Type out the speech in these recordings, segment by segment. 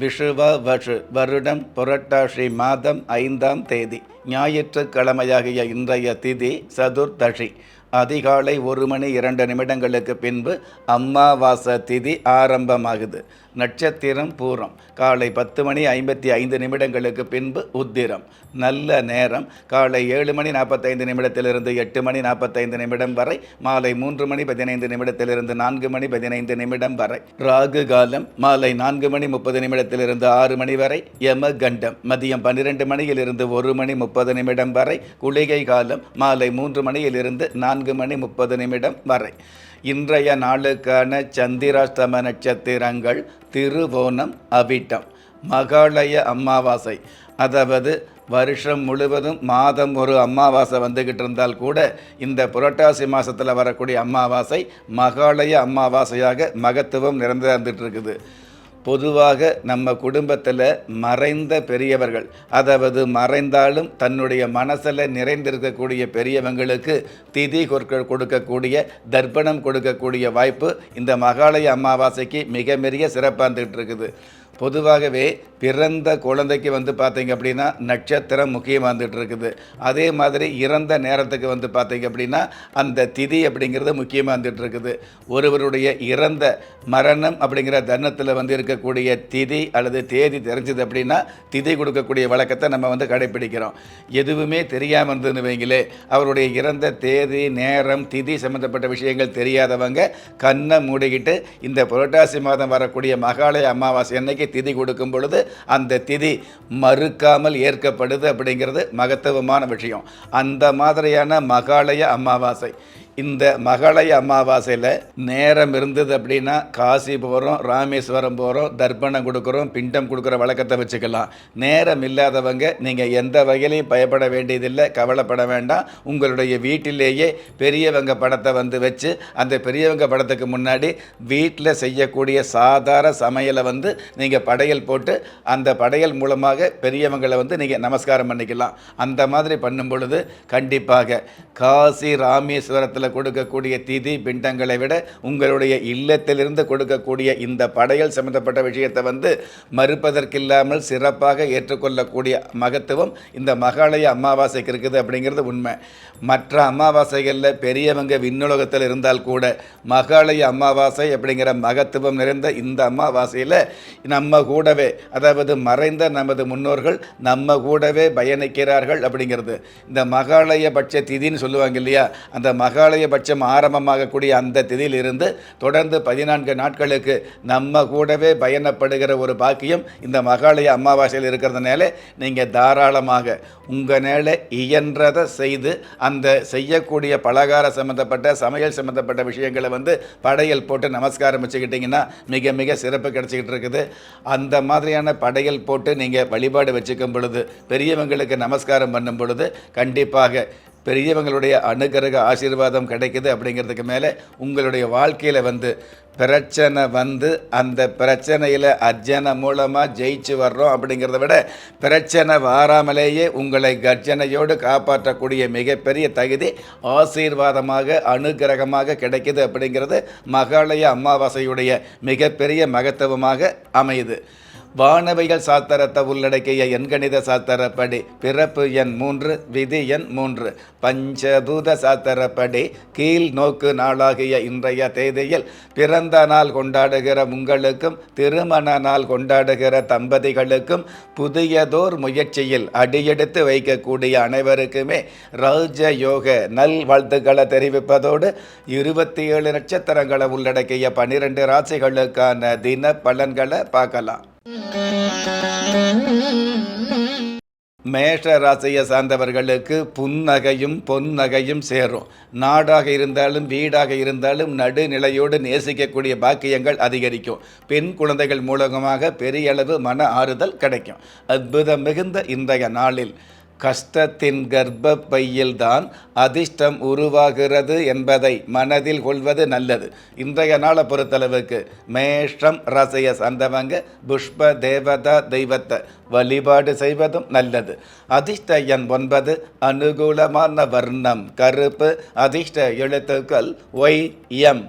விஷுவ வஷு வருடம் புரட்டாசி மாதம் ஐந்தாம் தேதி ஞாயிற்றுக்கிழமையாகிய இன்றைய திதி சதுர்தஷி அதிகாலை ஒரு மணி இரண்டு நிமிடங்களுக்கு பின்பு அம்மாவாச திதி ஆரம்பமாகுது. நட்சத்திரம் பூரம். காலை பத்து மணி ஐம்பத்தி ஐந்து நிமிடங்களுக்கு பின்பு உத்திரம். நல்ல நேரம். காலை ஏழு மணி நாற்பத்தைந்து நிமிடத்திலிருந்து எட்டு மணி நாற்பத்தைந்து நிமிடம் வரை. மாலை மூன்று மணி பதினைந்து நிமிடத்திலிருந்து நான்கு மணி பதினைந்து நிமிடம் வரை. ராகு காலம் மாலை நான்கு மணி முப்பது நிமிடத்திலிருந்து ஆறு மணி வரை. யம கண்டம் மதியம் பன்னிரெண்டு மணியிலிருந்து ஒரு மணி முப்பது நிமிடம் வரை. குளிகை காலம் மாலை மூன்று மணியிலிருந்து நான்கு மணி முப்பது நிமிடம் வரை. இன்றைய நாளுக்கான சந்திராஷ்டம நட்சத்திரங்கள் திருவோணம் அவிட்டம் மகாலய அமாவாசை. அதாவது வருஷம் முழுவதும் மாதம் ஒரு அமாவாசை வந்துக்கிட்டு இருந்தால் கூட இந்த புரட்டாசி மாதத்தில் வரக்கூடிய அமாவாசை மகாலய அமாவாசையாக மகத்துவம் நிறைந்து வந்துட்டு இருக்குது. பொதுவாக நம்ம குடும்பத்தில் மறைந்த பெரியவர்கள் அதாவது மறைந்தாலும் தன்னுடைய மனசில் நிறைந்திருக்கக்கூடிய பெரியவங்களுக்கு திதி கொடுக்கக்கூடிய தர்ப்பணம் கொடுக்கக்கூடிய வாய்ப்பு இந்த மகாலய அமாவாசைக்கு மிக மிக சிறப்பாக இருந்துகிட்டு இருக்குது. பொதுவாகவே பிறந்த குழந்தைக்கு வந்து பார்த்தீங்க அப்படின்னா நட்சத்திரம் முக்கியமாக வந்துட்டு இருக்குது. அதே மாதிரி இறந்த நேரத்துக்கு வந்து பார்த்தீங்க அப்படின்னா அந்த திதி அப்படிங்கிறது முக்கியமாக வந்துட்டு இருக்குது. ஒருவருடைய இறந்த மரணம் அப்படிங்கிற தருணத்தில் வந்து இருக்கக்கூடிய திதி அல்லது தேதி தெரிஞ்சது அப்படின்னா திதி கொடுக்கக்கூடிய வழக்கத்தை நம்ம வந்து கடைப்பிடிக்கிறோம். எதுவுமே தெரியாமல் இருந்ததுன்னு வைங்களே அவருடைய இறந்த தேதி நேரம் திதி சம்மந்தப்பட்ட விஷயங்கள் தெரியாதவங்க கண்ணை மூடிக்கிட்டு இந்த புரட்டாசி மாதம் வரக்கூடிய மகாலய அமாவாசை அன்னைக்கு திதி கொடுக்கும் பொழுது அந்த திதி மறுக்காமல் ஏற்கப்படுது அப்படிங்கிறது மகத்துவமான விஷயம். அந்த மாதிரியான மகாலய அமாவாசை. இந்த மகளய அமாவாசையில் நேரம் இருந்தது அப்படின்னா காசி போகிறோம் ராமேஸ்வரம் போகிறோம் தர்ப்பணம் கொடுக்குறோம் பிண்டம் கொடுக்குற வழக்கத்தை வச்சுக்கலாம். நேரம் இல்லாதவங்க நீங்கள் எந்த வகையிலையும் பயப்பட வேண்டியதில்லை கவலைப்பட வேண்டாம். உங்களுடைய வீட்டிலேயே பெரியவங்க படத்தை வந்து வச்சு அந்த பெரியவங்க படத்துக்கு முன்னாடி வீட்டில் செய்யக்கூடிய சாதாரண சமையலை வந்து நீங்கள் படையல் போட்டு அந்த படையல் மூலமாக பெரியவங்களை வந்து நீங்கள் நமஸ்காரம் பண்ணிக்கலாம். அந்த மாதிரி பண்ணும் பொழுது கண்டிப்பாக காசி ராமேஸ்வரத்தில் கொடுக்கக்கூடிய திதி பிண்டங்களை விட உங்களுடைய இல்லத்திலிருந்து கொடுக்கக்கூடிய இந்த படையல் சம்பந்தப்பட்ட விஷயத்தை வந்து மறுப்பதற்கில்லாமல் சிறப்பாக ஏற்றுக்கொள்ளக்கூடிய மகத்துவம் இந்த மகாலய அமாவாசைக்கு இருக்குது அப்படிங்கிறது உண்மை. மற்ற அமாவாசைகளில் பெரியவங்க விண்ணுலகத்தில் இருந்தால் கூட மகாலய அமாவாசை அப்படிங்கிற மகத்துவம் நிறைந்த இந்த அமாவாசையில் நம்ம கூடவே அதாவது மறைந்த நமது முன்னோர்கள் நம்ம கூடவே பயணிக்கிறார்கள் அப்படிங்கிறது. இந்த மகாலய பட்ச திதின்னு சொல்லுவாங்க இல்லையா? அந்த மகாலய பட்சம் ஆரம்பமாகக்கூடிய அந்த திதியிலிருந்து தொடர்ந்து பதினான்கு நாட்களுக்கு நம்ம கூடவே பயணப்படுகிற ஒரு பாக்கியம் இந்த மகாலய அமாவாசையில் இருக்கிறதுனால நீங்கள் தாராளமாக உங்கள் மேலே இயன்றதை செய்து அந்த செய்யக்கூடிய பலகார சம்மந்தப்பட்ட சமையல் சம்மந்தப்பட்ட விஷயங்களை வந்து படையல் போட்டு நமஸ்காரம் வச்சுக்கிட்டிங்கன்னா மிக மிக சிறப்பு கிடச்சிக்கிட்டு இருக்குது. அந்த மாதிரியான படையல் போட்டு நீங்கள் வழிபாடு வச்சுக்கும் பொழுது பெரியவங்களுக்கு நமஸ்காரம் பண்ணும் பொழுது கண்டிப்பாக பெரியவங்களுடைய அனுகிரக ஆசீர்வாதம் கிடைக்குது அப்படிங்கிறதுக்கு மேலே உங்களுடைய வாழ்க்கையில் வந்து பிரச்சனை வந்து அந்த பிரச்சனையில் அர்ஜனை மூலமாக ஜெயிச்சு வர்றோம் அப்படிங்கிறத விட பிரச்சனை வாராமலேயே உங்களை கர்ஜனையோடு காப்பாற்றக்கூடிய மிகப்பெரிய தகுதி ஆசீர்வாதமாக அனுகிரகமாக கிடைக்குது அப்படிங்கிறது மகாலய அமாவாசையுடைய மிகப்பெரிய மகத்துவமாக அமையுது. வானவைகள் சாஸ்திரத்தை உள்ளடக்கிய எண்கணித சாஸ்திரப்படி பிறப்பு எண் மூன்று விதி எண் மூன்று. பஞ்சபூத சாஸ்திரப்படி கீழ் நோக்கு நாளாகிய இன்றைய தேதியில் பிறந்த நாள் கொண்டாடுகிற உங்களுக்கும் திருமண நாள் கொண்டாடுகிற தம்பதிகளுக்கும் புதியதோர் முயற்சியில் அடியெடுத்து வைக்கக்கூடிய அனைவருக்குமே ராஜ யோக நல் வாழ்த்துக்களை தெரிவிப்பதோடு இருபத்தி ஏழு நட்சத்திரங்களை உள்ளடக்கிய பனிரெண்டு ராசிகளுக்கான தின பலன்களை பார்க்கலாம். மேஷ ராசியை சார்ந்தவர்களுக்கு புன்னகையும் பொன்னகையும் சேரும். நாடாக இருந்தாலும் வீடாக இருந்தாலும் நடுநிலையோடு நேசிக்கக்கூடிய பாக்கியங்கள் அதிகரிக்கும். பெண் குழந்தைகள் மூலமாக பெரிய அளவு மன ஆறுதல் கிடைக்கும். அற்புதம் மிகுந்த இன்றைய நாளில். கஷ்டத்தின் கர்ப்பப்பையில்தான் அதிர்ஷ்டம் உருவாகிறது என்பதை மனதில் கொள்வது நல்லது. இன்றைய நாளை பொறுத்தளவுக்கு மேஷம் ரசைய சார்ந்தவங்க புஷ்ப தேவதா தெய்வத்தை வழிபாடு செய்வதும் நல்லது. அதிர்ஷ்ட எண் ஒன்பது அனுகூலமான வர்ணம் கருப்பு அதிர்ஷ்ட எழுத்துக்கள் ஒய் எம்.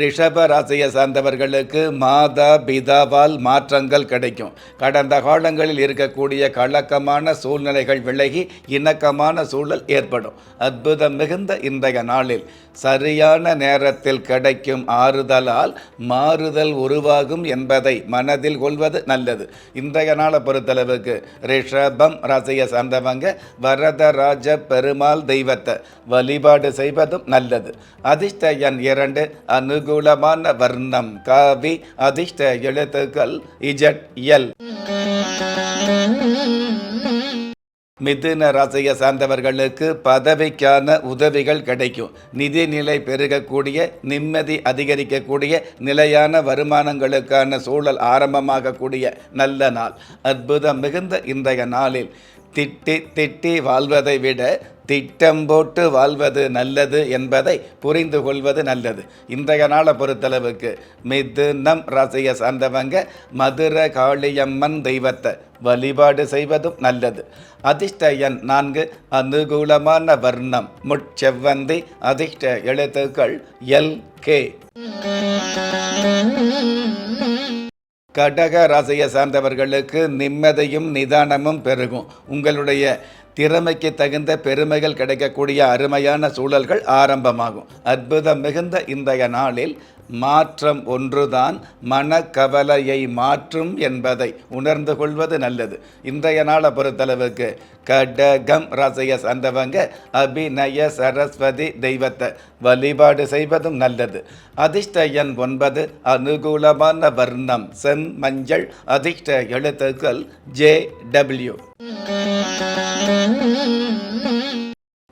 ரிஷப ராசியை சார்ந்தவர்களுக்கு மாதா பிதாவால் மாற்றங்கள் கிடைக்கும். கடந்த காலங்களில் இருக்கக்கூடிய கலக்கமான சூழ்நிலைகள் விலகி இணக்கமான சூழல் ஏற்படும். அற்புதம் மிகுந்த இன்றைய நாளில் சரியான நேரத்தில் கிடைக்கும் ஆறுதலால் மாறுதல் உருவாகும் என்பதை மனதில் கொள்வது நல்லது. இன்றைய நாளை பொறுத்தளவுக்கு ரிஷபம் ராசியை சார்ந்தவங்க வரதராஜ பெருமாள் தெய்வத்தை வழிபாடு செய்வதும் நல்லது. அதிர்ஷ்ட எண் இரண்டு அனுகூலமான வர்ணம் காவி அதிர்ஷ்ட எழுத்துக்கள் இஜட் எல். மிதுன ராசியை சார்ந்தவர்களுக்கு பதவிக்கான உதவிகள் கிடைக்கும். நிதிநிலை பெருகக்கூடிய நிம்மதி அதிகரிக்கக்கூடிய நிலையான வருமானங்களுக்கான சூழல் ஆரம்பமாகக்கூடிய நல்ல நாள். அற்புதம் மிகுந்த இன்றைய நாளில். திட்டி திட்டி வாழ்வதை விட திட்டம் போட்டு வாழ்வது நல்லது என்பதை புரிந்து கொள்வது நல்லது. இன்றைய நாளை பொறுத்தளவுக்கு மிதுனம் ராசியை சார்ந்தவங்க மதுர காளியம்மன் தெய்வத்தை வழிபாடு செய்வதும் நல்லது. அதிர்ஷ்ட எண் நான்கு அனுகூலமான வர்ணம் முட்செவ்வந்தி அதிர்ஷ்ட எழுத்துக்கள் எல் கே. கடக ராசியை சார்ந்தவர்களுக்கு நிம்மதியும் நிதானமும் பெருகும். உங்களுடைய திறமைக்கு தகுந்த பெருமைகள் கிடைக்கக்கூடிய அருமையான சூழல்கள் ஆரம்பமாகும். அற்புதம் மிகுந்த இன்றைய நாளில் மாற்றம் ஒன்றுதான் மனக்கவலையை மாற்றும் என்பதை உணர்ந்து கொள்வது நல்லது. இன்றைய நாளை பொறுத்தளவுக்கு கடகம் ரசைய சார்ந்தவங்க அபிநய சரஸ்வதி தெய்வத்தை வழிபாடு செய்வதும் நல்லது. அதிர்ஷ்ட எண் ஒன்பது அனுகூலமான வர்ணம் செம் மஞ்சள் அதிர்ஷ்ட எழுத்துக்கள் ஜே டபிள்யூ.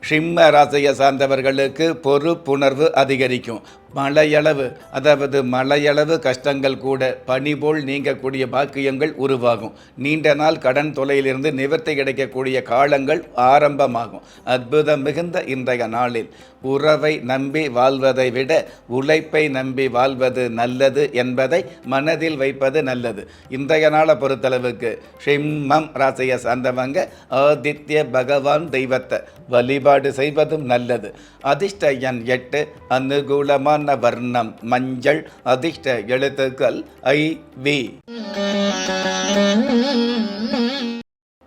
சிம்ம ராசியை சார்ந்தவர்களுக்கு பொறுப்புணர்வு அதிகரிக்கும். மழையளவு அதாவது மழையளவு கஷ்டங்கள் கூட பனி போல் நீங்கக்கூடிய பாக்கியங்கள் உருவாகும். நீண்ட நாள் கடன் தொலையிலிருந்து நிவர்த்தி கிடைக்கக்கூடிய காலங்கள் ஆரம்பமாகும். அற்புதம் மிகுந்த இன்றைய நாளில். உறவை நம்பி வாழ்வதை விட உழைப்பை நம்பி வாழ்வது நல்லது என்பதை மனதில் வைப்பது நல்லது. இன்றைய நாளை பொறுத்தளவுக்கு ஷிம்மம் ராசியை சார்ந்தவங்க ஆதித்ய பகவான் தெய்வத்தை வழிபாடு செய்வதும் நல்லது. அதிர்ஷ்ட எண் எட்டு அனுகூலமான வர்ணம் மஞ்சள் அதிர்ஷ்ட எழுத்துக்கள் ஐ வி.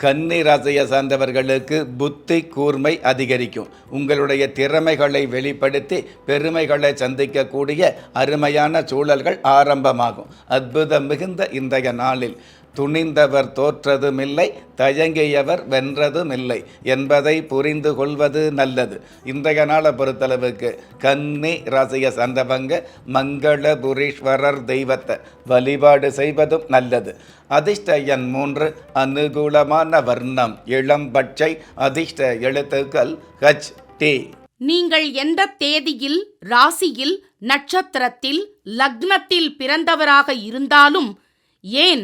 கன்னிராசியை சார்ந்தவர்களுக்கு புத்தி கூர்மை அதிகரிக்கும். உங்களுடைய திறமைகளை வெளிப்படுத்தி பெருமைகளை சந்திக்கக்கூடிய அருமையான சூழல்கள் ஆரம்பமாகும். அற்புதம் மிகுந்த இன்றைய நாளில். துணிந்தவர் தோற்றதுமில்லை தயங்கியவர் வென்றதுமில்லை என்பதை புரிந்து கொள்வது நல்லது. இன்றைய நாளை பொறுத்தளவுக்கு கன்னி ராசிய சந்தவங்க மங்களபுரீஸ்வரர் தெய்வத்தை வழிபாடு செய்வதும் நல்லது. அதிர்ஷ்ட எண் மூன்று அனுகூலமான வர்ணம் இளம்பட்சை அதிர்ஷ்ட எழுத்துக்கள் ஹச் டி நீங்கள் எந்த தேதியில் ராசியில் நட்சத்திரத்தில் லக்னத்தில் பிறந்தவராக இருந்தாலும் ஏன்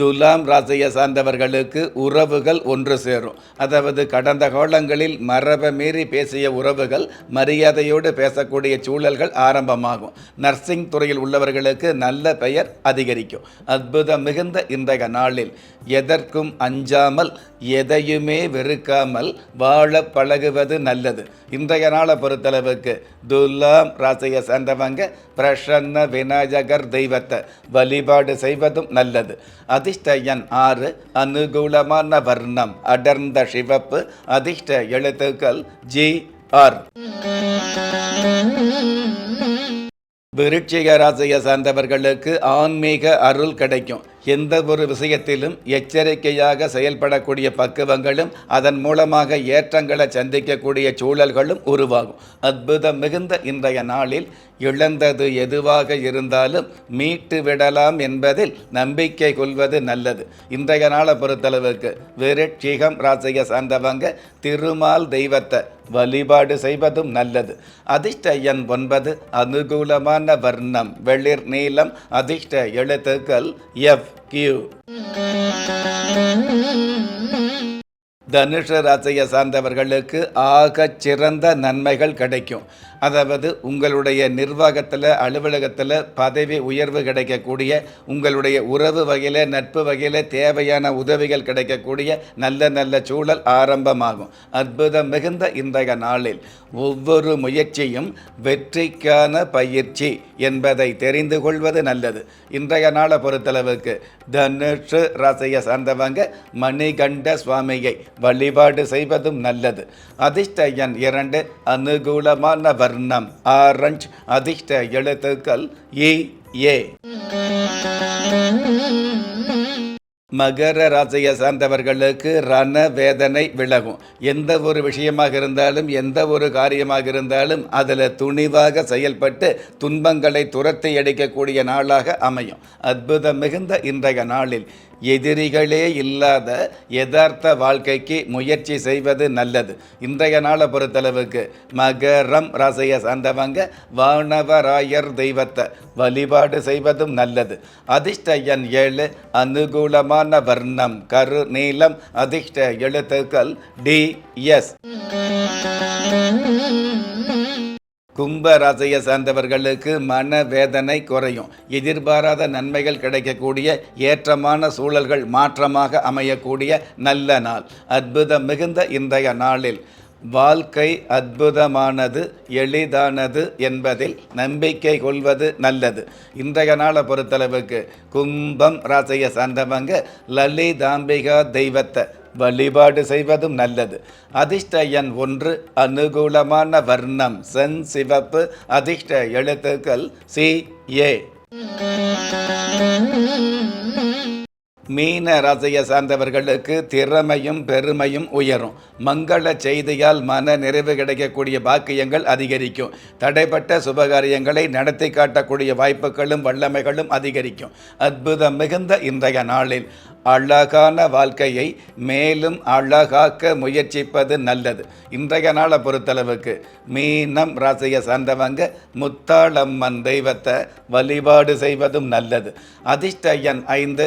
துலாம் ராசியை சார்ந்தவர்களுக்கு உறவுகள் ஒன்று சேரும். அதாவது கடந்த காலங்களில் மரபை மீறி பேசிய உறவுகள் மரியாதையோடு பேசக்கூடிய சூழல்கள் ஆரம்பமாகும். நர்சிங் துறையில் உள்ளவர்களுக்கு நல்ல பெயர் அதிகரிக்கும். அற்புதம் மிகுந்த இன்றைய நாளில் எதற்கும் அஞ்சாமல் எதையுமே வெறுக்காமல் வாழ பழகுவது நல்லது. இன்றைய நாளை பொறுத்தளவுக்கு துலாம் ராசியை சேர்ந்தவங்க பிரசன்ன விநாயகர் தெய்வத்தை வழிபாடு செய்வதும் நல்லது. அதிர்ஷ்ட எண் ஆறு அனுகூலமான வர்ணம் அடர்ந்த சிவப்பு அதிர்ஷ்ட எழுத்துக்கள் ஜி ஆர். விருட்சிக ராசியை சார்ந்தவர்களுக்கு ஆன்மீக அருள் கிடைக்கும். எந்த ஒரு விஷயத்திலும் எச்சரிக்கையாக செயல்படக்கூடிய பக்குவங்களும் அதன் மூலமாக ஏற்றங்களை சந்திக்கக்கூடிய சூழல்களும் உருவாகும். அற்புதம் மிகுந்த இன்றைய நாளில் இழந்தது எதுவாக இருந்தாலும் மீட்டு விடலாம் என்பதில் நம்பிக்கை கொள்வது நல்லது. இன்றைய நாளை பொறுத்தளவுக்கு விருட்சிகம் ராசியை சார்ந்தவங்க திருமால் தெய்வத்தை வழிபாடு செய்வதும் நல்லது. அதிர்ஷ்ட எண் ஒன்பது அனுகூலமான வர்ணம் வெளிர் நீளம் அதிர்ஷ்ட எழுத்துக்கள் எஃப் கியூ தனுஷ ராசியை சார்ந்தவர்களுக்கு ஆகச் சிறந்த நன்மைகள் கிடைக்கும். அதாவது உங்களுடைய நிர்வாகத்தில் அலுவலகத்தில் பதவி உயர்வு கிடைக்கக்கூடிய உங்களுடைய உறவு வகையில் நட்பு வகையில் தேவையான உதவிகள் கிடைக்கக்கூடிய நல்ல நல்ல சூழல் ஆரம்பமாகும். அற்புதம் மிகுந்த இன்றைய நாளில் ஒவ்வொரு முயற்சியும் வெற்றிக்கான பயிற்சி என்பதை தெரிந்து கொள்வது நல்லது. இன்றைய நாளை பொறுத்தளவுக்கு தனுஷு ராசியை சார்ந்தவங்க மணிகண்ட சுவாமியை வழிபாடு செய்வதும் நல்லது. அதிர்ஷ்ட எண் இரண்டு அனுகூலமான வர்ணம் ஆரஞ்ச் அதிர்ஷ்ட எழுத்துக்கள் இ ஏ மகர ராசியை சார்ந்தவர்களுக்கு ரண வேதனை விலகும் எந்த ஒரு விஷயமாக இருந்தாலும் எந்த ஒரு காரியமாக இருந்தாலும் அதில் துணிவாக செயல்பட்டு துன்பங்களை துரத்தி அடிக்கக்கூடிய நாளாக அமையும் அற்புதம் மிகுந்த இன்றைய நாளில் எதிரிகளே இல்லாத யதார்த்த வாழ்க்கைக்கு முயற்சி செய்வது நல்லது. இன்றைய நாளை பொறுத்தளவுக்கு மகரம் ராசியை சார்ந்தவங்க வானவராயர் தெய்வத்தை வழிபாடு செய்வதும் நல்லது. அதிர்ஷ்ட எண் ஏழு அனுகூலமான வர்ணம் கரு நீளம் அதிர்ஷ்ட எழுத்துக்கள் டி எஸ். கும்ப ராசியை சார்ந்தவர்களுக்கு மன வேதனை குறையும். எதிர்பாராத நன்மைகள் கிடைக்கக்கூடிய ஏற்றமான சூழல்கள் மாற்றமாக அமையக்கூடிய நல்ல நாள். அற்புதம் மிகுந்த இன்றைய நாளில் வாழ்க்கை அற்புதமானது எளிதானது என்பதில் நம்பிக்கை கொள்வது நல்லது. இன்றைய நாளை பொறுத்தளவுக்கு கும்பம் ராசியை சார்ந்தவங்க லலிதாம்பிகா தெய்வத்தை வழிபாடு செய்வதும் நல்லது. அதிர்ஷ்ட எண் ஒன்று அனுகூலமான வர்ணம் சென் சிவப்பு அதிர்ஷ்ட எழுத்துக்கள் சி ஏ. மீன ராசியை சார்ந்தவர்களுக்கு திறமையும் பெருமையும் உயரும். மங்கள செய்தியால் மன நிறைவு கிடைக்கக்கூடிய பாக்கியங்கள் அதிகரிக்கும். தடைப்பட்ட சுபகாரியங்களை நடத்தி காட்டக்கூடிய வாய்ப்புகளும் வல்லமைகளும் அதிகரிக்கும். அற்புதம் மிகுந்த இன்றைய நாளில் அழகான வாழ்க்கையை மேலும் அழகாக்க முயற்சிப்பது நல்லது. இன்றைய நாளை பொறுத்தளவுக்கு மீனம் ராசியை சார்ந்தவங்க முத்தாளம்மன் தெய்வத்தை வழிபாடு செய்வதும் நல்லது. அதிர்ஷ்ட எண் ஐந்து